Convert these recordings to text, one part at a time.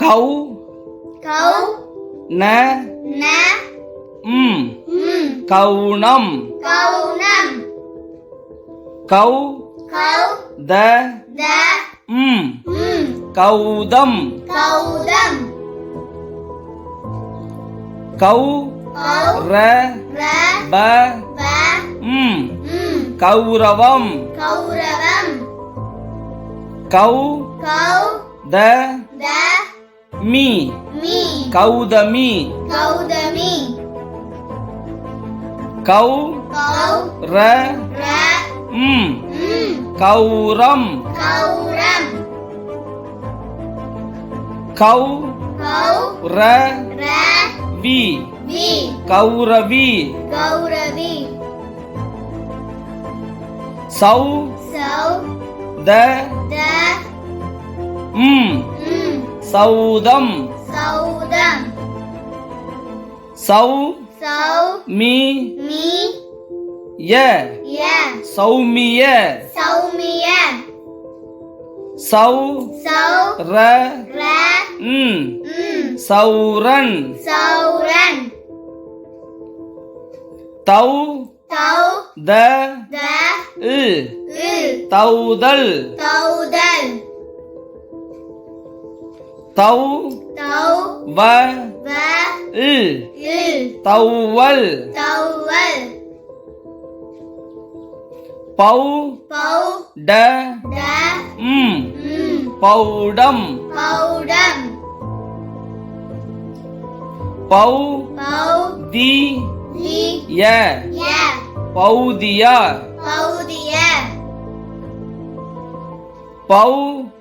கௌ கௌ ந ந ம் ம் கௌணம் கௌணம் கௌ கௌ த த ம் ம் கௌதம் கௌதம் கௌ கௌ ர ர ப ப ம் ம் கௌரவம் கௌரவம் கௌ கௌ த த மீ மீ கௌதமி கௌதமி கௌ கௌ ர ர ம். ம். கௌரம். கௌரம். கௌ. கௌ. ர. ர. வி. கௌரவி. கௌரவி. சௌ. சௌ. த. த. ம். சௌதம். சௌதம். சௌ சௌ மீ மீ ய ய. சௌமிய. சௌமிய. சௌ சௌ ர ர ம். சௌரன். சௌரன். தௌ தௌ த த இ தௌதல். தௌ தௌ வ வ இ இ தௌவல் பௌ பௌ ட ட ம் பௌடம் பௌடம் பௌ பௌ தி தி ய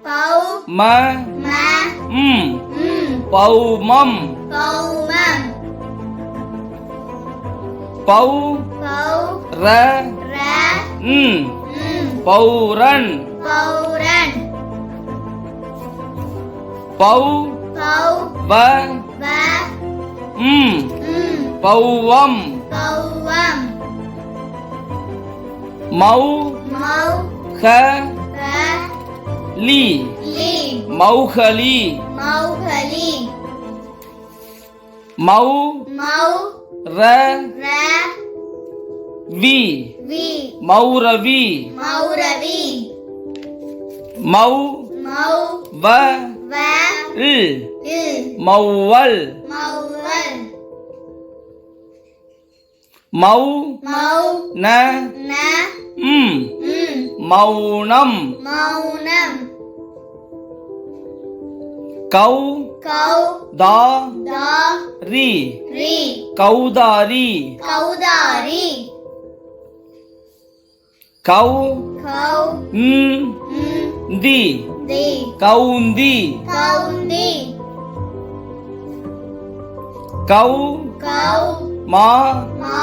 ய பௌதியா பௌதிய பௌ பௌ ம ம ம் ம் பௌமம் பௌமம் பௌ பௌ ர ர ம் ம் பௌரன் பௌரன் பௌ பௌ வ வ ம் ம் பௌவம் பௌவம் மௌ மௌ ஹ க லி லி. மௌகலி மௌகலி மௌ மௌ ர ர வி. வி. மௌரவி. மௌரவி. மௌ மௌ வ வ இ இ மௌவல். மௌவல். மௌ மௌ ந ந ம். மௌனம். மௌனம். கௌ கௌ தா த ரி. ரி. கௌதாரி. கௌதாரி. கௌ கௌ ம் தி தி கௌந்தி. கௌந்தி. கௌ கௌ மா மா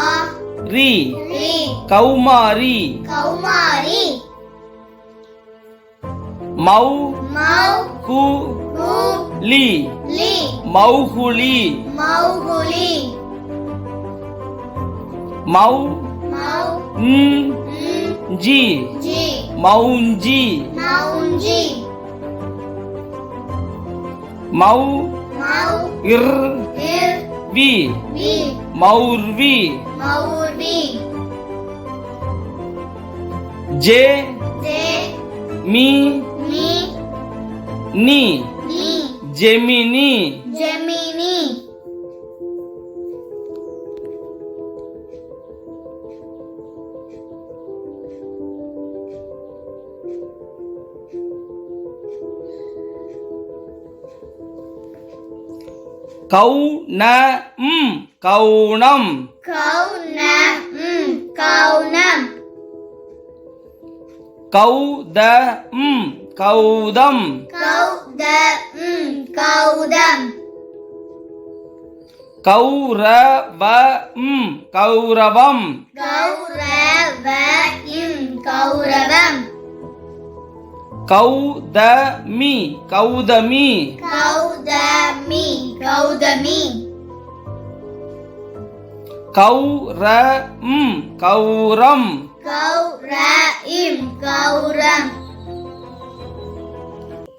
ரி. ரி. கௌமாரி. கௌமாரி. மௌ மௌ கு கு லி லி மௌகுலி மௌகுலி மௌ மௌ ம் ம் ஜி ஜி மௌஞ்சி மௌஞ்சி மௌ மௌ இர் இர் வி வி மௌர்வி மௌர்வி ஜே ஜே மீ மீ நீ நீ ஜெமினி ஜெமினி கௌ ந ம் கௌணம் கௌனம் ம் கௌனம் கௌ த ம் கௌதம் கௌத ம் கௌதம். கௌரவம் கௌரவ இம் கௌரவம். கௌதமி கௌதமி. கௌதமி கௌதமி. கௌரம். கௌர இம் கௌரம்.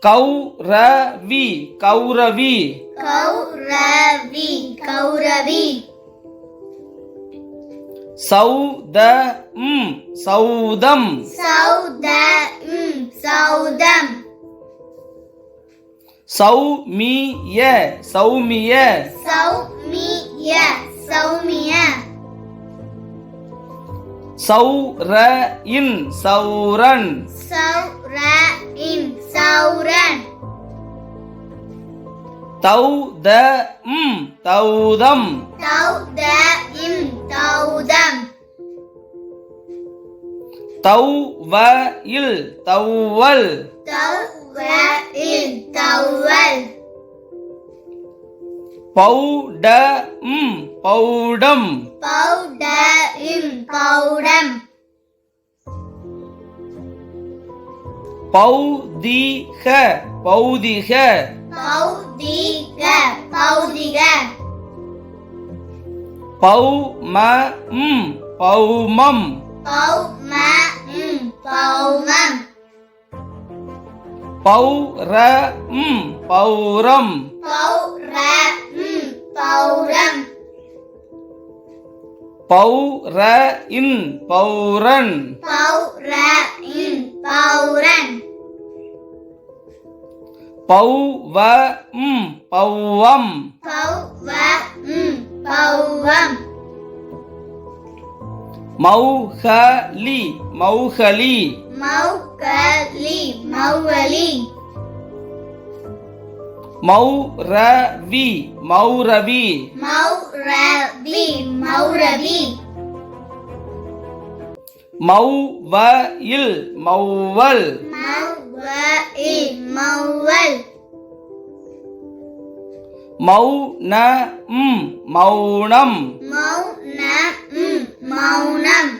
கௌரவி கௌரவி. கௌரவி கௌரவி. சௌதம் சௌதம். சௌதம் சௌதம். சௌமிய சௌமிய. சௌமிய சௌமிய. சௌரஇன் சௌரன். சௌரஇன் சௌரன் தௌதம் தௌதம். தௌதம் தௌதம். தௌவஇல் தௌவல். தௌவல் தௌவல். பௌடம் பௌடம். பௌடம் பௌடம். பௌதிக பௌதிக. பௌதிக பௌதிக. பௌமம் பௌமம். பௌமம் பௌமம். பௌரம் பௌரம். பௌரம் பௌரம். பௌரஇன் பௌரன். பௌரன் பௌரன். பௌவம் பௌவம். பௌவம். மௌஹலி மௌஹலி. மௌகலி மௌகலி மௌரவி மௌரவி. மௌரவி மௌரவி. மௌவயில் மௌவல். மௌவல் மௌவல். மௌனம். மௌனம் மௌனம்.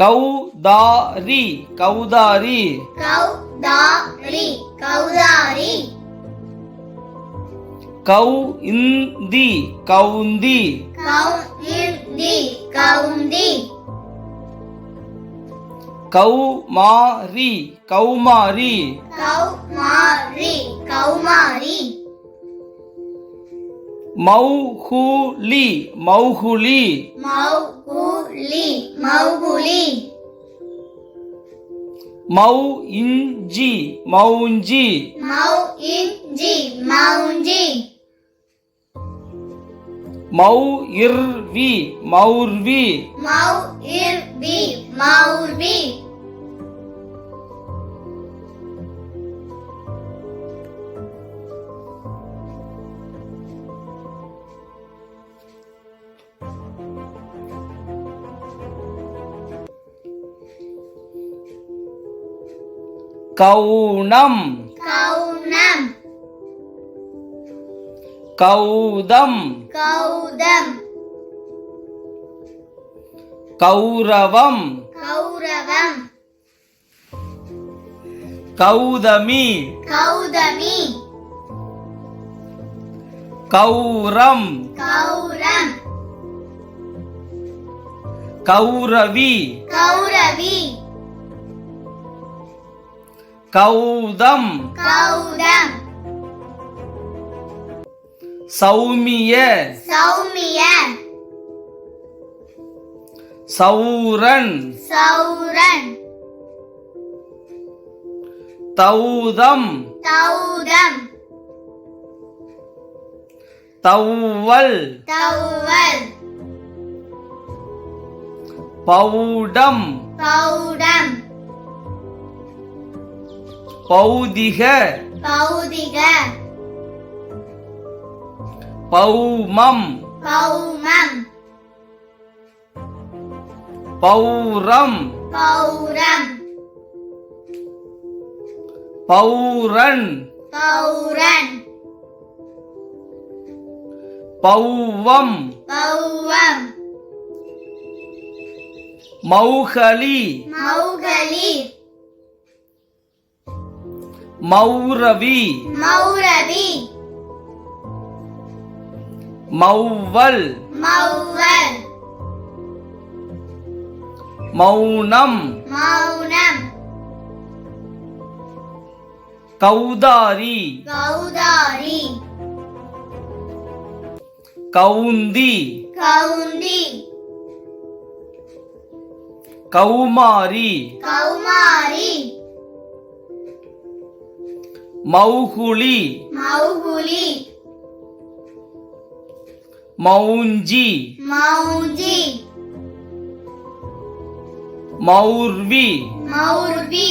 கௌதாரி கௌதாரி. கௌதாரி கௌதாரி. கௌந்தி கௌந்தி. கௌந்தி கௌந்தி. கௌமாரி. கௌமாரி. கௌமாரி. கௌமாரி. மௌஹுலி. மௌஹுலி. மௌகுலி மௌகுலி மௌ இஞ்சி மௌஞ்சி. மௌ இஞ்சி மௌஞ்சி. மௌ இர்வி மௌர்வி. மௌ இர்வி மௌர்வி. கௌணம் கௌணம் கௌதம். கௌதம். கௌரவம். கௌரவம். கௌதமி. கௌதமி. கௌரம். கௌரம். கௌரவி. கௌரவி. கௌதம். கௌதம். சௌமிய. சௌமிய. சௌரன். சௌரன். தௌதம். தௌதம். தௌவல். தௌவல். பௌடம். பௌடம். பௌதிக. பௌதிக. பௌமம். பௌமம். பௌரம். பௌரம். பௌரன். பௌரன். பௌவம். பௌவம். மௌகலி. மௌகலி. மௌரவி. மௌரவி. மௌவல். மௌவல். மௌனம். மௌனம். கௌதாரி. கௌதாரி. கவுந்தி. கவுந்தி. கௌமாரி. கௌமாரி. மௌகுலி மௌகுலி மௌஞ்சி மௌஜி மௌர்வி மௌர்வி